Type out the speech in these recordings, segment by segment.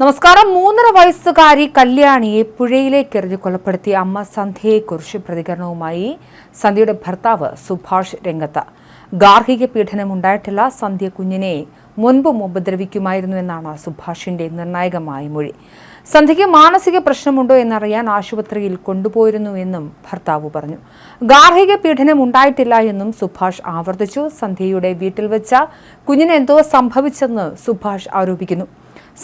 നമസ്കാരം. മൂന്നര വയസ്സുകാരി കല്യാണിയെ പുഴയിലേക്ക് എറിഞ്ഞ് കൊലപ്പെടുത്തിയ അമ്മ സന്ധ്യയെക്കുറിച്ച് പ്രതികരണവുമായി സന്ധ്യയുടെ ഭർത്താവ് സുഭാഷ് രംഗത്ത്. ഗാർഹിക പീഡനം ഉണ്ടായിട്ടില്ല. സന്ധ്യ കുഞ്ഞിനെ മുൻപും ഉപദ്രവിക്കുമായിരുന്നു എന്നാണ് സുഭാഷിന്റെ നിർണായകമായ മൊഴി. സന്ധ്യയ്ക്ക് മാനസിക പ്രശ്നമുണ്ടോ എന്നറിയാൻ ആശുപത്രിയിൽ കൊണ്ടുപോയിരുന്നു എന്നും ഭർത്താവ് പറഞ്ഞു. ഗാർഹിക പീഡനം ഉണ്ടായിട്ടില്ല എന്നും സുഭാഷ് ആവർത്തിച്ചു. സന്ധ്യയുടെ വീട്ടിൽ വെച്ച കുഞ്ഞിന് എന്തോ സംഭവിച്ചെന്ന് സുഭാഷ് ആരോപിക്കുന്നു.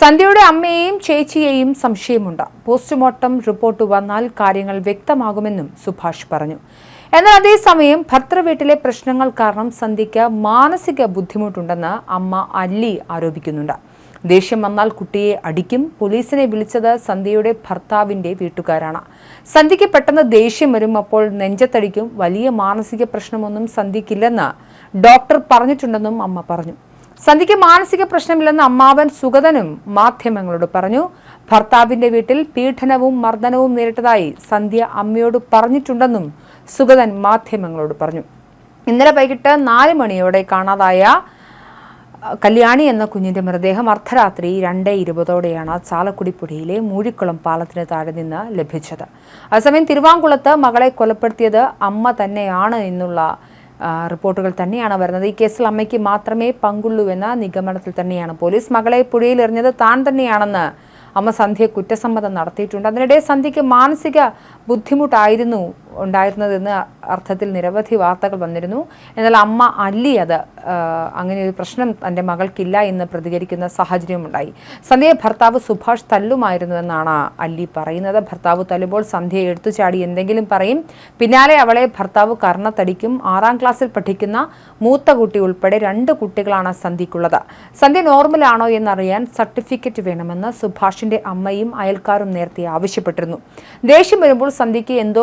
സന്ധ്യയുടെ അമ്മയെയും ചേച്ചിയെയും സംശയമുണ്ട്. പോസ്റ്റ്മോർട്ടം റിപ്പോർട്ട് വന്നാൽ കാര്യങ്ങൾ വ്യക്തമാകുമെന്നും സുഭാഷ് പറഞ്ഞു. എന്നാൽ അതേസമയം ഭർത്തൃ വീട്ടിലെ പ്രശ്നങ്ങൾ കാരണം സന്ധ്യയ്ക്ക് മാനസിക ബുദ്ധിമുട്ടുണ്ടെന്ന് അമ്മ അല്ലി ആരോപിക്കുന്നുണ്ട്. ദേഷ്യം വന്നാൽ കുട്ടിയെ അടിക്കും. പോലീസിനെ വിളിച്ചത് സന്ധ്യയുടെ ഭർത്താവിന്റെ വീട്ടുകാരാണ്. സന്ധ്യയ്ക്ക് പെട്ടെന്ന് ദേഷ്യം വരും അപ്പോൾ നെഞ്ചത്തടിക്കും. വലിയ മാനസിക പ്രശ്നമൊന്നും സന്ധ്യക്കില്ലെന്ന് ഡോക്ടർ പറഞ്ഞിട്ടുണ്ടെന്നും അമ്മ പറഞ്ഞു. സന്ധ്യയ്ക്ക് മാനസിക പ്രശ്നമില്ലെന്ന് അമ്മാവൻ സുഗതനും മാധ്യമങ്ങളോട് പറഞ്ഞു. ഭർത്താവിന്റെ വീട്ടിൽ പീഡനവും മർദ്ദനവും നേരിട്ടതായി സന്ധ്യ അമ്മയോട് പറഞ്ഞിട്ടുണ്ടെന്നും സുഗതൻ മാധ്യമങ്ങളോട് പറഞ്ഞു. ഇന്നലെ വൈകിട്ട് നാല് മണിയോടെ കാണാതായ കല്യാണി എന്ന കുഞ്ഞിന്റെ മൃതദേഹം അർദ്ധരാത്രി രണ്ട് ഇരുപതോടെയാണ് ചാലക്കുടി പുഴയിലെ മൂഴിക്കുളം പാലത്തിന് താഴെ നിന്ന് ലഭിച്ചത്. അതേസമയം തിരുവാങ്കുളത്ത് മകളെ കൊലപ്പെടുത്തിയത് അമ്മ തന്നെയാണ് എന്നുള്ള റിപ്പോർട്ടുകൾ തന്നെയാണ് വരുന്നത്. ഈ കേസിൽ അമ്മയ്ക്ക് മാത്രമേ പങ്കുള്ളൂ എന്ന നിഗമനത്തിൽ തന്നെയാണ് പോലീസ് മകളെ പുഴയിൽ എറിഞ്ഞത് താൻ തന്നെയാണെന്ന് അമ്മ സന്ധ്യ കുറ്റസമ്മതം നടത്തിയിട്ടുണ്ട്. അതിനിടെ സന്ധ്യയ്ക്ക് മാനസിക ബുദ്ധിമുട്ടായിരുന്നു ഉണ്ടായിരുന്നതെന്ന് അർത്ഥത്തിൽ നിരവധി വാർത്തകൾ വന്നിരുന്നു. എന്നാൽ അമ്മ അല്ലി അത് അങ്ങനെ ഒരു പ്രശ്നം തന്റെ മകൾക്കില്ല എന്ന് പ്രതികരിക്കുന്ന സാഹചര്യമുണ്ടായി സന്ധ്യയെ ഭർത്താവ് സുഭാഷ് തല്ലുമായിരുന്നു എന്നാണ് അല്ലി പറയുന്നത്. ഭർത്താവ് തല്ലുമ്പോൾ സന്ധ്യ എടുത്തുചാടി എന്തെങ്കിലും പറയും. പിന്നാലെ അവളെ ഭർത്താവ് കർണത്തടിക്കും. ആറാം ക്ലാസ്സിൽ പഠിക്കുന്ന മൂത്ത കുട്ടി ഉൾപ്പെടെ രണ്ട് കുട്ടികളാണ് സന്ധ്യയ്ക്കുള്ളത്. സന്ധ്യ നോർമലാണോ എന്നറിയാൻ സർട്ടിഫിക്കറ്റ് വേണമെന്ന് സുഭാഷിന്റെ അമ്മയും അയൽക്കാരും നേരത്തെ ആവശ്യപ്പെട്ടിരുന്നു. ദേഷ്യം വരുമ്പോൾ സന്ധ്യയ്ക്ക് എന്തോ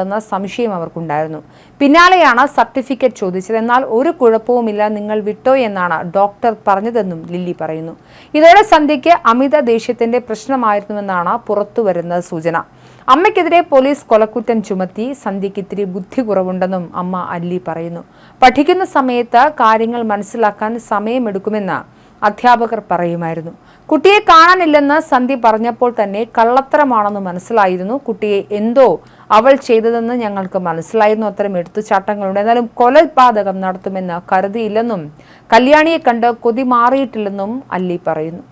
പ്രശ്നമുണ്ടെന്ന സംശയം അവർക്കുണ്ടായിരുന്നു. പിന്നാലെയാണ് സർട്ടിഫിക്കറ്റ് ചോദിച്ചത്. എന്നാൽ ഒരു കുഴപ്പവുമില്ല നിങ്ങൾ വിട്ടോ എന്നാണ് ഡോക്ടർ പറഞ്ഞതെന്നും ലില്ലി പറയുന്നു. ഇതോടെ സന്ധ്യയ്ക്ക് അമിത ദേഷ്യത്തിന്റെ പ്രശ്നമായിരുന്നുവെന്നാണ് പുറത്തുവരുന്ന സൂചന. അമ്മയ്ക്കെതിരെ പോലീസ് കൊലക്കുറ്റം ചുമത്തി സന്ധ്യയ്ക്ക് ഇത്തിരി ബുദ്ധി കുറവുണ്ടെന്നും അമ്മ അല്ലി പറയുന്നു. പഠിക്കുന്ന സമയത്ത് കാര്യങ്ങൾ മനസ്സിലാക്കാൻ സമയമെടുക്കുമെന്ന് അധ്യാപകർ പറയുമായിരുന്നു. കുട്ടിയെ കാണാനില്ലെന്ന് സന്ധി പറഞ്ഞപ്പോൾ തന്നെ കള്ളത്തരമാണെന്ന് മനസ്സിലായിരുന്നു. കുട്ടിയെ എന്തോ അവൾ ചെയ്തതെന്ന് ഞങ്ങൾക്ക് മനസ്സിലായിരുന്നു. അത്തരം എടുത്തുചാട്ടങ്ങളുണ്ട്. എന്നാലും കൊലപാതകം നടത്തുമെന്ന് കരുതിയില്ലെന്നും കല്യാണിയെ കണ്ട് കൊതി മാറിയിട്ടില്ലെന്നും അല്ലി പറയുന്നു.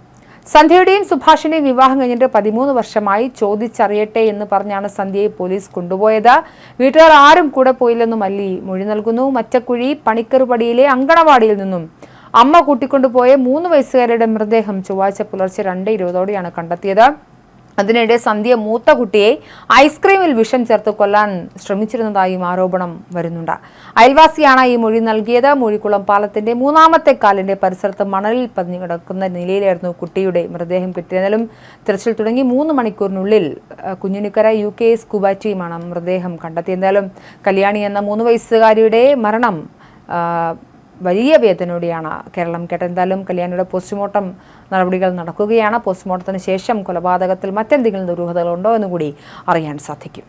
സന്ധ്യയുടെയും സുഭാഷിന്റെയും വിവാഹം കഴിഞ്ഞിട്ട് പതിമൂന്ന് വർഷമായി ചോദിച്ചറിയട്ടെ എന്ന് പറഞ്ഞാണ് സന്ധ്യയെ പോലീസ് കൊണ്ടുപോയത്. വീട്ടുകാർ ആരും കൂടെ പോയില്ലെന്നും അല്ലി മൊഴി നൽകുന്നു. മറ്റക്കുഴി പണിക്കറുപടിയിലെ അങ്കണവാടിയിൽ നിന്നും അമ്മ കൂട്ടിക്കൊണ്ടുപോയ മൂന്ന് വയസ്സുകാരുടെ മൃതദേഹം ചൊവ്വാഴ്ച പുലർച്ചെ രണ്ട് ഇരുപതോടെയാണ് കണ്ടെത്തിയത്. അതിനിടെ സന്ധ്യ മൂത്ത കുട്ടിയെ ഐസ്ക്രീമിൽ വിഷം ചേർത്ത് കൊല്ലാൻ ശ്രമിച്ചിരുന്നതായും ആരോപണം വരുന്നുണ്ട്. അയൽവാസിയാണ് ഈ മൊഴി നൽകിയത്. മൊഴിക്കുളം പാലത്തിന്റെ മൂന്നാമത്തെ കാലിന്റെ പരിസരത്ത് മണലിൽ പതിഞ്ഞു കിടക്കുന്ന നിലയിലായിരുന്നു കുട്ടിയുടെ മൃതദേഹം കിട്ടിയതിലും തിരച്ചിൽ തുടങ്ങി മൂന്ന് മണിക്കൂറിനുള്ളിൽ കുഞ്ഞുനിക്കര യു കെ സ്കൂബ ടീമാണ് മൃതദേഹം കണ്ടെത്തിയത് എന്തായാലും കല്യാണി എന്ന മൂന്ന് വയസ്സുകാരിയുടെ മരണം വലിയ വേദനയോടെയാണ് കേരളം കേട്ടത്. എന്തായാലും കല്യാണിയുടെ പോസ്റ്റ്മോർട്ടം നടപടികൾ നടക്കുകയാണ്. പോസ്റ്റ്മോർട്ടത്തിന് ശേഷം കൊലപാതകത്തിൽ മറ്റെന്തെങ്കിലും ദുരൂഹതകളുണ്ടോ എന്ന് കൂടി അറിയാൻ സാധിക്കും.